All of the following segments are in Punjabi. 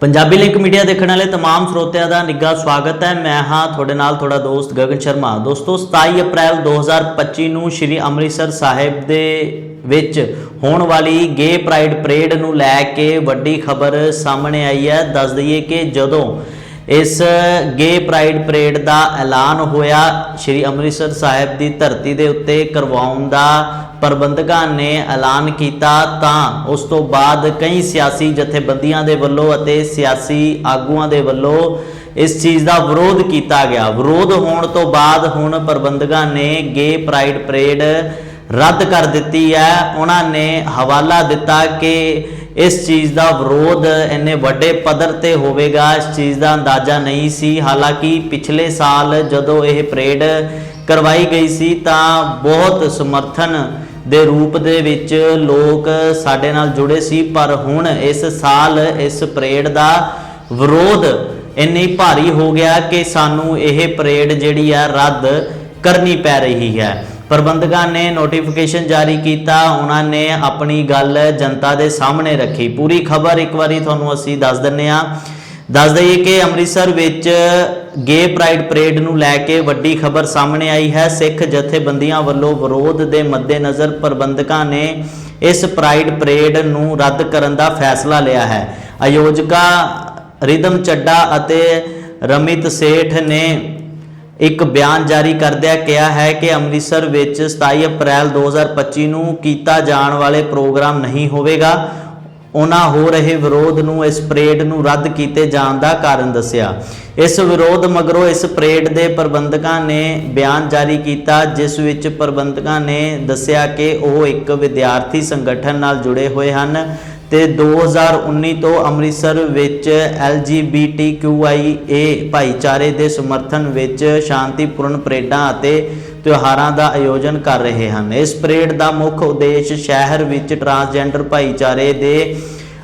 ਪੰਜਾਬੀ ਲਿੰਕ ਮੀਡੀਆ ਦੇਖਣ ਵਾਲੇ तमाम ਸਰੋਤਿਆਂ ਦਾ ਨਿੱਘਾ ਸਵਾਗਤ ਹੈ ਮੈਂ ਹਾਂ ਤੁਹਾਡੇ ਨਾਲ ਤੁਹਾਡਾ ਦੋਸਤ ਗਗਨ ਸ਼ਰਮਾ ਦੋਸਤੋ 27 ਅਪ੍ਰੈਲ 2025 ਨੂੰ ਸ਼੍ਰੀ ਅੰਮ੍ਰਿਤਸਰ ਸਾਹਿਬ ਦੇ ਵਿੱਚ ਹੋਣ ਵਾਲੀ ਗੇ ਪ੍ਰਾਈਡ ਪਰੇਡ ਨੂੰ ਲੈ ਕੇ ਵੱਡੀ ਖਬਰ ਸਾਹਮਣੇ ਆਈ ਹੈ ਦੱਸ ਦਈਏ ਕਿ ਜਦੋਂ ਇਸ ਗੇ ਪ੍ਰਾਈਡ ਪਰੇਡ ਦਾ ਐਲਾਨ ਹੋਇਆ। ਸ਼੍ਰੀ ਅੰਮ੍ਰਿਤਸਰ ਸਾਹਿਬ ਦੀ ਧਰਤੀ ਦੇ ਉੱਤੇ ਕਰਵਾਉਣ ਦਾ ਪ੍ਰਬੰਧਕਾਂ ਨੇ ਐਲਾਨ ਕੀਤਾ ਤਾਂ ਉਸ ਤੋਂ ਬਾਅਦ ਕਈ ਸਿਆਸੀ ਜਥੇਬੰਦੀਆਂ ਦੇ ਵੱਲੋਂ ਅਤੇ ਸਿਆਸੀ ਆਗੂਆਂ ਦੇ ਵੱਲੋਂ ਇਸ ਚੀਜ਼ ਦਾ ਵਿਰੋਧ ਕੀਤਾ ਗਿਆ। ਵਿਰੋਧ ਹੋਣ ਤੋਂ ਬਾਅਦ ਹੁਣ ਪ੍ਰਬੰਧਕਾਂ ਨੇ ਗੇ ਪ੍ਰਾਈਡ ਪਰੇਡ ਰੱਦ ਕਰ ਦਿੱਤੀ ਹੈ। ਉਹਨਾਂ ਨੇ ਹਵਾਲਾ ਦਿੱਤਾ ਕਿ ਇਸ ਚੀਜ਼ ਦਾ ਵਿਰੋਧ ਇੰਨੇ ਵੱਡੇ ਪੱਧਰ ਤੇ ਹੋਵੇਗਾ, ਇਸ ਚੀਜ਼ ਦਾ ਅੰਦਾਜ਼ਾ ਨਹੀਂ ਸੀ। ਹਾਲਾਂਕਿ ਪਿਛਲੇ ਸਾਲ ਜਦੋਂ ਇਹ ਪਰੇਡ ਕਰਵਾਈ ਗਈ ਸੀ ਤਾਂ ਬਹੁਤ ਸਮਰਥਨ ਦੇ ਰੂਪ ਦੇ ਵਿੱਚ ਲੋਕ ਸਾਡੇ ਨਾਲ ਜੁੜੇ ਸੀ, ਪਰ ਹੁਣ ਇਸ ਸਾਲ ਇਸ ਪਰੇਡ ਦਾ ਵਿਰੋਧ ਇੰਨੀ ਭਾਰੀ ਹੋ ਗਿਆ ਕਿ ਸਾਨੂੰ ਇਹ ਪਰੇਡ ਜਿਹੜੀ ਆ ਰੱਦ ਕਰਨੀ ਪੈ ਰਹੀ ਹੈ। ਪ੍ਰਬੰਧਕਾਂ ਨੇ ਨੋਟੀਫਿਕੇਸ਼ਨ ਜਾਰੀ ਕੀਤਾ। ਉਹਨਾਂ ਨੇ ਆਪਣੀ ਗੱਲ ਜਨਤਾ ਦੇ ਸਾਹਮਣੇ ਰੱਖੀ। ਪੂਰੀ ਖਬਰ ਇੱਕ ਵਾਰੀ ਤੁਹਾਨੂੰ ਅਸੀਂ ਦੱਸ ਦਿੰਨੇ ਆ ਦੱਸ ਦਈਏ ਕਿ ਅੰਮ੍ਰਿਤਸਰ ਵਿੱਚ ਗੇ ਪ੍ਰਾਈਡ ਪਰੇਡ ਨੂੰ ਲੈ ਕੇ ਵੱਡੀ ਖਬਰ ਸਾਹਮਣੇ ਆਈ ਹੈ। ਸਿੱਖ ਜਥੇਬੰਦੀਆਂ ਵੱਲੋਂ ਵਿਰੋਧ ਦੇ ਮੱਦੇਨਜ਼ਰ ਪ੍ਰਬੰਧਕਾਂ ਨੇ ਇਸ ਪ੍ਰਾਈਡ ਪਰੇਡ ਨੂੰ ਰੱਦ ਕਰਨ ਦਾ ਫੈਸਲਾ ਲਿਆ ਹੈ। ਆਯੋਜਕਾ ਰਿਦਮ ਚੱਡਾ ਅਤੇ ਰਮਿਤ ਸੇਠ ਨੇ ਇੱਕ ਬਿਆਨ ਜਾਰੀ ਕਰਦਿਆਂ ਕਿਹਾ ਹੈ ਕਿ ਅੰਮ੍ਰਿਤਸਰ ਵਿੱਚ 27 ਅਪ੍ਰੈਲ 2025 ਨੂੰ ਕੀਤਾ ਜਾਣ ਵਾਲੇ ਪ੍ਰੋਗਰਾਮ ਨਹੀਂ ਹੋਵੇਗਾ। ਉਹਨਾਂ ਹੋ ਰਹੇ ਵਿਰੋਧ ਨੂੰ, ਇਸ ਪਰੇਡ ਨੂੰ ਰੱਦ ਕੀਤੇ ਜਾਣ ਦਾ ਕਾਰਨ ਦੱਸਿਆ। ਇਸ ਵਿਰੋਧ ਮਗਰੋਂ ਇਸ ਪਰੇਡ ਦੇ ਪ੍ਰਬੰਧਕਾਂ ਨੇ ਬਿਆਨ ਜਾਰੀ ਕੀਤਾ, ਜਿਸ ਵਿੱਚ ਪ੍ਰਬੰਧਕਾਂ ਨੇ ਦੱਸਿਆ ਕਿ ਉਹ ਇੱਕ ਵਿਦਿਆਰਥੀ ਸੰਗਠਨ ਨਾਲ ਜੁੜੇ ਹੋਏ ਹਨ। ਤੇ 2019 ਤੋਂ ਅੰਮ੍ਰਿਤਸਰ ਵਿੱਚ LGBTQIA ਭਾਈਚਾਰੇ ਦੇ ਸਮਰਥਨ ਵਿੱਚ ਸ਼ਾਂਤੀਪੂਰਨ ਪਰੇਡਾਂ ਅਤੇ ਤਿਉਹਾਰਾਂ ਦਾ ਆਯੋਜਨ ਕਰ ਰਹੇ ਹਨ। ਇਸ ਪਰੇਡ ਦਾ ਮੁੱਖ ਉਦੇਸ਼ ਸ਼ਹਿਰ ਵਿੱਚ ਟਰਾਂਸਜੈਂਡਰ ਭਾਈਚਾਰੇ ਦੇ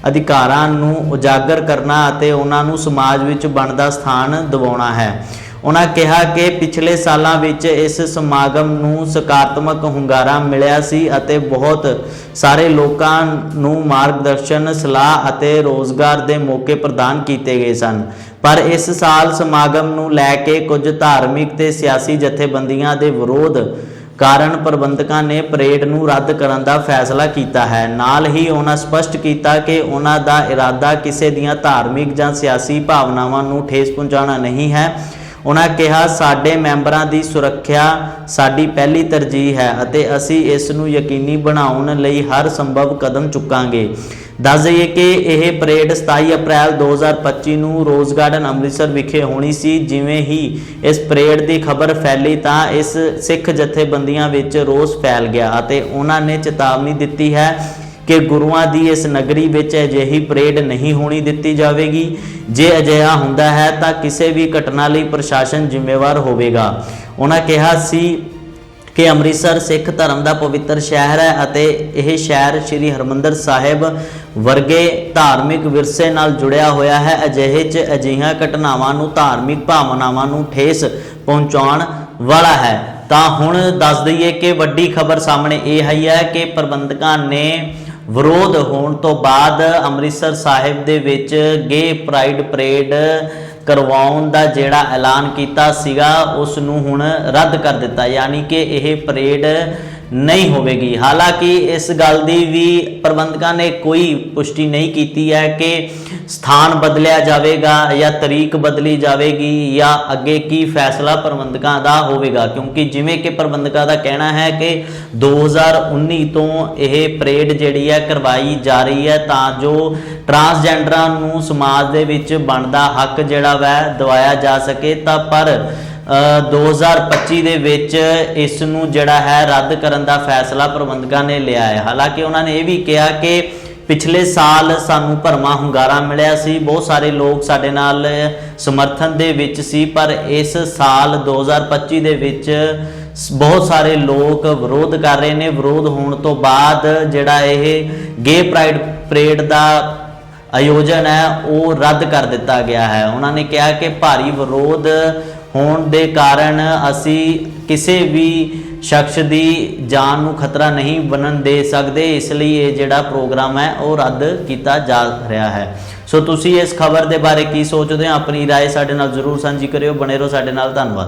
ਅਧਿਕਾਰਾਂ ਨੂੰ ਉਜਾਗਰ ਕਰਨਾ ਅਤੇ ਉਹਨਾਂ ਨੂੰ ਸਮਾਜ ਵਿੱਚ ਬਣਦਾ ਸਥਾਨ ਦਿਵਾਉਣਾ ਹੈ। ਉਹਨਾਂ ਕਿਹਾ ਕਿ ਪਿਛਲੇ ਸਾਲਾਂ ਵਿੱਚ ਇਸ ਸਮਾਗਮ ਨੂੰ ਸਕਾਰਾਤਮਕ ਹੁੰਗਾਰਾ ਮਿਲਿਆ ਸੀ ਅਤੇ ਬਹੁਤ ਸਾਰੇ ਲੋਕਾਂ ਨੂੰ ਮਾਰਗਦਰਸ਼ਨ, ਸਲਾਹ ਅਤੇ ਰੋਜ਼ਗਾਰ ਦੇ ਮੌਕੇ ਪ੍ਰਦਾਨ ਕੀਤੇ ਗਏ ਸਨ। ਪਰ ਇਸ ਸਾਲ ਸਮਾਗਮ ਨੂੰ ਲੈ ਕੇ ਕੁਝ ਧਾਰਮਿਕ ਤੇ ਸਿਆਸੀ ਜਥੇਬੰਦੀਆਂ ਦੇ ਵਿਰੋਧ ਕਾਰਨ ਪ੍ਰਬੰਧਕਾਂ ਨੇ ਪਰੇਡ ਨੂੰ ਰੱਦ ਕਰਨ ਦਾ ਫੈਸਲਾ ਕੀਤਾ ਹੈ। ਨਾਲ ਹੀ ਉਹਨਾਂ ਸਪਸ਼ਟ ਕੀਤਾ ਕਿ ਉਹਨਾਂ ਦਾ ਇਰਾਦਾ ਕਿਸੇ ਦੀਆਂ ਧਾਰਮਿਕ ਜਾਂ ਸਿਆਸੀ ਭਾਵਨਾਵਾਂ ਨੂੰ ਠੇਸ ਪਹੁੰਚਾਉਣਾ ਨਹੀਂ ਹੈ। ਉਹਨਾਂ ਕਿਹਾ, ਸਾਡੇ ਮੈਂਬਰਾਂ ਦੀ ਸੁਰੱਖਿਆ ਸਾਡੀ ਪਹਿਲੀ ਤਰਜੀਹ ਹੈ ਅਤੇ ਅਸੀਂ ਇਸ ਨੂੰ ਯਕੀਨੀ ਬਣਾਉਣ ਲਈ ਹਰ ਸੰਭਵ ਕਦਮ ਚੁੱਕਾਂਗੇ। ਦੱਸ ਦਈਏ ਕਿ ਇਹ ਪਰੇਡ 27 ਅਪ੍ਰੈਲ 2025 ਨੂੰ ਰੋਜ਼ ਗਾਰਡਨ ਅੰਮ੍ਰਿਤਸਰ ਵਿਖੇ ਹੋਣੀ ਸੀ। ਜਿਵੇਂ ਹੀ ਇਸ ਪਰੇਡ ਦੀ ਖਬਰ ਫੈਲੀ ਤਾਂ ਇਸ ਸਿੱਖ ਜਥੇਬੰਦੀਆਂ ਵਿੱਚ ਰੋਸ ਫੈਲ ਗਿਆ ਅਤੇ ਉਹਨਾਂ ਨੇ ਚੇਤਾਵਨੀ ਦਿੱਤੀ ਹੈ ਕਿ ਗੁਰੂਆਂ ਦੀ ਇਸ ਨਗਰੀ ਵਿੱਚ ਅਜਿਹੀ ਪਰੇਡ ਨਹੀਂ ਹੋਣੀ ਦਿੱਤੀ ਜਾਵੇਗੀ। ਜੇ ਅਜਿਹਾ ਹੁੰਦਾ ਹੈ ਤਾਂ ਕਿਸੇ ਵੀ ਘਟਨਾ ਲਈ ਪ੍ਰਸ਼ਾਸਨ ਜ਼ਿੰਮੇਵਾਰ ਹੋਵੇਗਾ। ਉਹਨਾਂ ਕਿਹਾ ਸੀ ਕਿ ਅੰਮ੍ਰਿਤਸਰ ਸਿੱਖ ਧਰਮ ਦਾ ਪਵਿੱਤਰ ਸ਼ਹਿਰ ਹੈ ਅਤੇ ਇਹ ਸ਼ਹਿਰ ਸ੍ਰੀ ਹਰਮੰਦਰ ਸਾਹਿਬ ਵਰਗੇ ਧਾਰਮਿਕ ਵਿਰਸੇ ਨਾਲ ਜੁੜਿਆ ਹੋਇਆ ਹੈ। ਅਜਿਹੇ 'ਚ ਅਜਿਹੀਆਂ ਘਟਨਾਵਾਂ ਨੂੰ ਧਾਰਮਿਕ ਭਾਵਨਾਵਾਂ ਨੂੰ ਠੇਸ ਪਹੁੰਚਾਉਣ ਵਾਲਾ ਹੈ। ਤਾਂ ਹੁਣ ਦੱਸ ਦਈਏ ਕਿ ਵੱਡੀ ਖਬਰ ਸਾਹਮਣੇ ਇਹ ਆਈ ਹੈ ਕਿ ਪ੍ਰਬੰਧਕਾਂ ਨੇ ਵਿਰੋਧ ਹੋਣ ਤੋਂ ਬਾਅਦ ਅੰਮ੍ਰਿਤਸਰ ਸਾਹਿਬ ਦੇ ਵਿੱਚ ਗੇ ਪ੍ਰਾਈਡ ਪਰੇਡ ਕਰਵਾਉਣ ਦਾ ਜਿਹੜਾ ਐਲਾਨ ਕੀਤਾ ਸੀਗਾ, ਉਸ ਨੂੰ ਹੁਣ ਰੱਦ ਕਰ ਦਿੱਤਾ। ਯਾਨੀ ਕਿ ਇਹ ਪਰੇਡ ਨਹੀਂ ਹੋਵੇਗੀ। ਹਾਲਾਂਕਿ ਇਸ ਗੱਲ ਦੀ ਵੀ ਪ੍ਰਬੰਧਕਾਂ ਨੇ ਕੋਈ ਪੁਸ਼ਟੀ ਨਹੀਂ ਕੀਤੀ ਹੈ ਕਿ ਸਥਾਨ ਬਦਲਿਆ ਜਾਵੇਗਾ ਜਾਂ ਤਰੀਕ ਬਦਲੀ ਜਾਵੇਗੀ ਜਾਂ ਅੱਗੇ ਕੀ ਫੈਸਲਾ ਪ੍ਰਬੰਧਕਾਂ ਦਾ ਹੋਵੇਗਾ। ਕਿਉਂਕਿ ਜਿਵੇਂ ਕਿ ਪ੍ਰਬੰਧਕਾਂ ਦਾ ਕਹਿਣਾ ਹੈ ਕਿ 2019 ਤੋਂ ਇਹ ਪਰੇਡ ਜਿਹੜੀ ਹੈ ਕਰਵਾਈ ਜਾ ਰਹੀ ਹੈ ਤਾਂ ਜੋ ਟਰਾਂਸਜੈਂਡਰਾਂ ਨੂੰ ਸਮਾਜ ਦੇ ਵਿੱਚ ਬਣਦਾ ਹੱਕ ਜਿਹੜਾ ਵੈ ਦਵਾਇਆ ਜਾ ਸਕੇ ਤਾਂ ਪਰ 2025 ਦੇ ਵਿੱਚ ਇਸ ਨੂੰ ਜਿਹੜਾ ਹੈ ਰੱਦ ਕਰਨ ਦਾ ਫੈਸਲਾ ਪ੍ਰਬੰਧਕਾਂ ਨੇ ਲਿਆ ਹੈ। ਹਾਲਾਂਕਿ ਉਹਨਾਂ ਨੇ ਇਹ ਵੀ ਕਿਹਾ ਕਿ ਪਿਛਲੇ ਸਾਲ ਸਾਨੂੰ ਭਰਮਾ ਹੁੰਗਾਰਾ ਮਿਲਿਆ ਸੀ। ਬਹੁਤ ਸਾਰੇ ਲੋਕ ਸਾਡੇ ਨਾਲ ਸਮਰਥਨ ਦੇ ਵਿੱਚ ਸੀ, ਪਰ ਇਸ ਸਾਲ 2025 ਦੇ ਵਿੱਚ ਬਹੁਤ ਸਾਰੇ ਲੋਕ ਵਿਰੋਧ ਕਰ ਰਹੇ ਨੇ। ਵਿਰੋਧ ਹੋਣ ਤੋਂ ਬਾਅਦ ਜਿਹੜਾ ਇਹ ਗੇ ਪ੍ਰਾਈਡ ਪਰੇਡ ਦਾ ਆਯੋਜਨ ਹੈ, ਉਹ ਰੱਦ ਕਰ ਦਿੱਤਾ ਗਿਆ ਹੈ। ਉਹਨਾਂ ਨੇ ਕਿਹਾ ਕਿ ਭਾਰੀ ਵਿਰੋਧ ਹੋਣ ਦੇ ਕਾਰਨ ਅਸੀਂ ਕਿਸੇ ਵੀ ਸ਼ਖਸ ਦੀ ਜਾਨ ਨੂੰ ਖਤਰਾ ਨਹੀਂ ਬਣਨ ਦੇ ਸਕਦੇ ਇਸ ਲਈ ਇਹ ਜਿਹੜਾ ਪ੍ਰੋਗਰਾਮ ਹੈ ਉਹ ਰੱਦ ਕੀਤਾ ਜਾ ਰਿਹਾ ਹੈ ਸੋ ਤੁਸੀਂ ਇਸ ਖਬਰ ਦੇ ਬਾਰੇ ਕੀ ਸੋਚਦੇ ਹੋ ਆਪਣੀ رائے ਸਾਡੇ ਨਾਲ ਜ਼ਰੂਰ ਸਾਂਝੀ ਕਰਿਓ ਬਣੇ ਰਹੋ ਸਾਡੇ ਨਾਲ ਧੰਨਵਾਦ